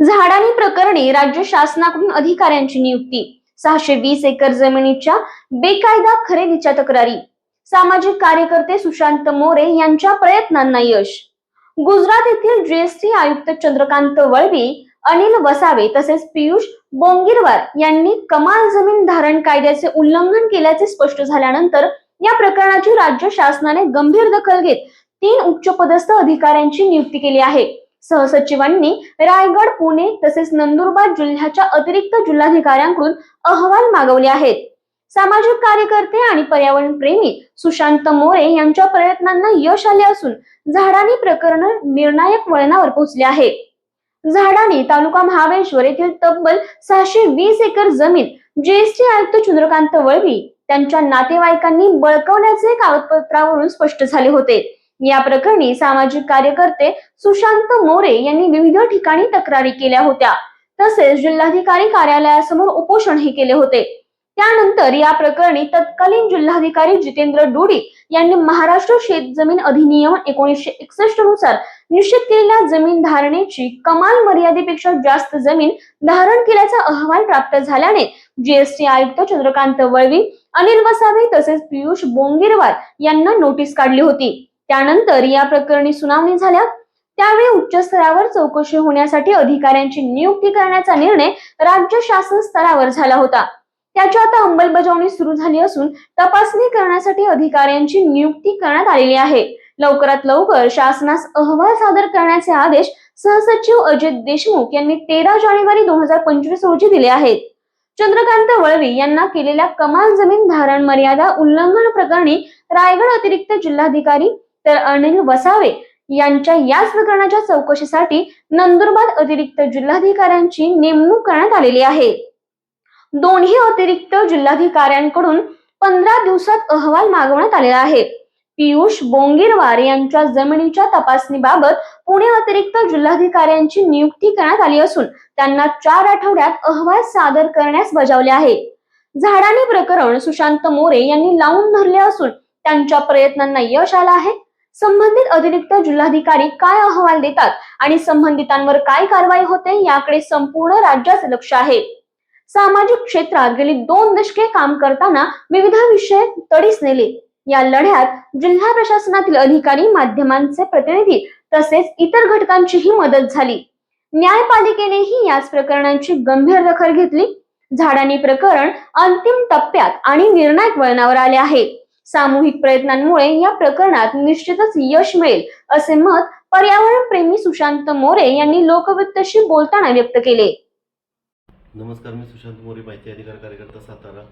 झाडाणी प्रकरणी राज्य शासनाकडून अधिकाऱ्यांची नियुक्ती. सहाशे वीस एकर जमिनीच्या बेकायदा खरेदीच्या तक्रारी. सामाजिक कार्यकर्ते सुशांत मोरे यांच्या प्रयत्नांना यश. गुजरात येथील जीएसटी आयुक्त चंद्रकांत वळवी अनिल वसावे तसेच पियुष बोंगिरवार यांनी कमाल जमीन धारण कायद्याचे उल्लंघन केल्याचे स्पष्ट झाल्यानंतर या प्रकरणाची राज्य शासनाने गंभीर दखल घेत तीन उच्चपदस्थ अधिकाऱ्यांची नियुक्ती केली आहे. सहसचिवांनी रायगड पुणे तसेच नंदुरबार जिल्ह्याच्या अतिरिक्त जिल्हाधिकाऱ्यांकडून अहवाल मागवले आहेत. सामाजिक कार्यकर्ते आणि पर्यावरण प्रेमी सुशांत मोरे यांच्या प्रयत्नांना यश आले असून झाडानी प्रकरण निर्णायक वळणावर पोहोचले आहे. झाडानी तालुका महाबळेश्वर येथील तब्बल सहाशे वीस एकर जमीन जीएसटी आयुक्त चंद्रकांत वळवी त्यांच्या नातेवाईकांनी बळकवल्याचे कागदपत्रावरून स्पष्ट झाले होते. या प्रकरणी सामाजिक कार्यकर्ते सुशांत मोरे यांनी विविध ठिकाणी तक्रारी केल्या होत्या. तसेच जिल्हाधिकारी कार्यालयासमोर उपोषणही केले होते. त्यानंतर या प्रकरणी तत्कालीन जिल्हाधिकारी जितेंद्र डोडी यांनी महाराष्ट्र शेत जमीन अधिनियम एकोणीसशे एकसष्टनुसार निश्चित केलेल्या जमीन धारणेची कमाल मर्यादेपेक्षा जास्त जमीन धारण केल्याचा अहवाल प्राप्त झाल्याने जीएसटी आयुक्त चंद्रकांत वळवी अनिल वसावे तसेच पियुष बोंगीरवार यांना नोटीस काढली होती. त्यानंतर या प्रकरणी सुनावणी झाल्या त्यावेळी उच्च स्तरावर चौकशी होण्यासाठी अधिकाऱ्यांची नियुक्ती करण्याचा निर्णय राज्य शासन स्तरावर झाला होता. त्याची आता अंमलबजावणी सुरू झाली असून तपासणी करण्यासाठी अधिकाऱ्यांची नियुक्ती करण्यात आलेली आहे. लवकरात लवकर शासनास अहवाल सादर करण्याचे आदेश सहसचिव अजित देशमुख यांनी तेरा जानेवारी दोन हजार पंचवीस रोजी दिले आहेत. चंद्रकांत वळवी यांना केलेल्या कमाल जमीन धारण मर्यादा उल्लंघन प्रकरणी रायगड अतिरिक्त जिल्हाधिकारी तर अनिल वसावे यांच्या याच प्रकरणाच्या चौकशीसाठी नंदुरबार अतिरिक्त जिल्हाधिकाऱ्यांची नेमणूक करण्यात आलेली आहे. दोन्ही अतिरिक्त जिल्हाधिकाऱ्यांकडून पंधरा दिवसात अहवाल मागवण्यात आलेला आहे. पियुष बोंगीरवार यांच्या जमिनीच्या तपासणीबाबत पुणे अतिरिक्त जिल्हाधिकाऱ्यांची नियुक्ती करण्यात आली असून त्यांना चार आठवड्यात अहवाल सादर करण्यास बजावले आहे. झाडाने प्रकरण सुशांत मोरे यांनी लावून धरले असून त्यांच्या प्रयत्नांना यश आलं आहे. संबंधित अतिरिक्त जिल्हाधिकारी काय अहवाल देतात आणि संबंधितांवर काय कारवाई होते याकडे संपूर्ण राज्याचे लक्ष आहे. सामाजिक क्षेत्रात गेली दोन दशके काम करताना विविध विषय तडीस नेले. या लढ्यात जिल्हा प्रशासनातील अधिकारी माध्यमांचे प्रतिनिधी तसेच इतर घटकांचीही मदत झाली. न्यायपालिकेनेही याच प्रकरणांची गंभीर दखल घेतली. झाडांनी प्रकरण अंतिम टप्प्यात आणि निर्णायक वळणावर आले आहे. सामूहिक प्रयत्नांमुळे या प्रकरणात निश्चितच यश मिळेल असे मत पर्यावरण प्रेमी सुशांत मोरे यांनी लोकवृत्तशी बोलताना व्यक्त केले. नमस्कार मी सुशांत मोरे माहिती अधिकार कार्यकर्ता सातारा.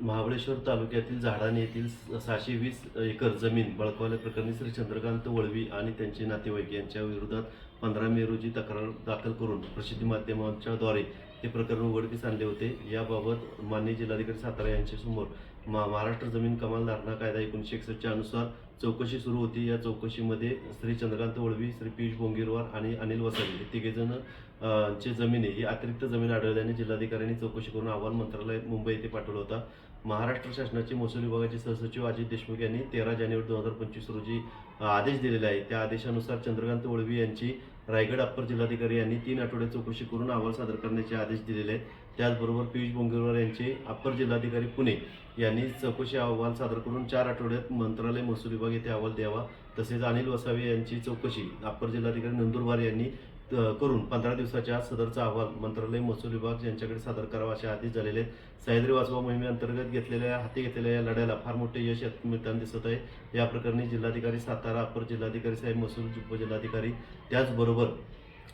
महाबळेश्वर तालुक्यातील झाडाने येथील सहाशे वीस एकर जमीन बळकावल्या प्रकरणी श्री चंद्रकांत वळवी आणि त्यांचे नातेवाईक यांच्या विरोधात पंधरा मे रोजी तक्रार दाखल करून प्रसिद्धी माध्यमांच्या द्वारे ते प्रकरण उघडकीस आणले होते. याबाबत मान्य जिल्हाधिकारी सातारा यांच्यासमोर मा महाराष्ट्र जमीन कमाल धारणा कायदा एकोणीसशे एकसष्टच्या अनुसार चौकशी सुरू होती. या चौकशीमध्ये श्री चंद्रकांत वळवी श्री पियुष बोंगीरवार आणि अनिल वसावी हे तिघेजण अ, चे जमिनी ही अतिरिक्त जमीन आढळल्याने जिल्हाधिकाऱ्यांनी चौकशी करून अहवाल मंत्रालय मुंबई येथे पाठवला होता. महाराष्ट्र शासनाचे महसूल विभागाचे सहसचिव अजित देशमुख यांनी तेरा जानेवारी दोन हजार पंचवीस रोजी आदेश दिलेला आहे त्या आदेशानुसार चंद्रकांत वळवी यांची रायगड अप्पर जिल्हाधिकारी यांनी तीन आठवड्यात चौकशी करून अहवाल सादर करण्याचे आदेश दिलेले. आहेत त्याचबरोबर पियुष बोंगेवार यांचे अप्पर जिल्हाधिकारी पुणे यांनी चौकशी अहवाल सादर करून चार आठवड्यात मंत्रालय महसूल विभाग येथे अहवाल द्यावा. तसेच अनिल वसावे यांची चौकशी अप्पर जिल्हाधिकारी नंदुरबार यांनी करून पंधरा दिवसाच्या सदरचा अहवाल मंत्रालय महसूल विभाग यांच्याकडे सादर करावा असे आधीच झालेले आहेत. सह्याद्री वाचवा मोहिमेअंतर्गत घेतलेल्या हाती घेतलेल्या या लढ्याला फार मोठे यश मिळताना दिसत आहे. या प्रकरणी जिल्हाधिकारी सातारा अपर जिल्हाधिकारी साहेब महसूल उपजिल्हाधिकारी त्याचबरोबर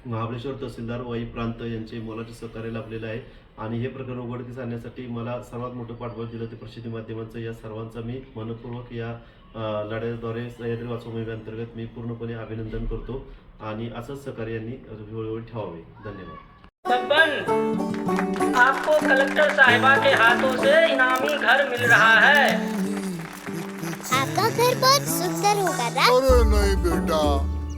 महाबळेश्वर तहसीलदार वाई प्रांत यांचे मोलाचे सहकार्य लाभलेलं आहे. आणि हे प्रकरण उघडकीस आणण्यासाठी मला सर्वात मोठं पाठबळ दिलं ते प्रसिद्धी माध्यमांचं. या सर्वांचा मी मनपूर्वक या लढ्याद्वारे सह्याद्री वाचवा मोहिमेअंतर्गत मी पूर्णपणे अभिनंदन करतो. आणि असंच सहकार्य यांनी वेळोवेळी ठेवावे. धन्यवाद. आपको कलेक्टर साहिबा के हाथों से इनामी घर मिल रहा है। आपका घर बहुत सुंदर होगा ना? अरे नहीं बेटा।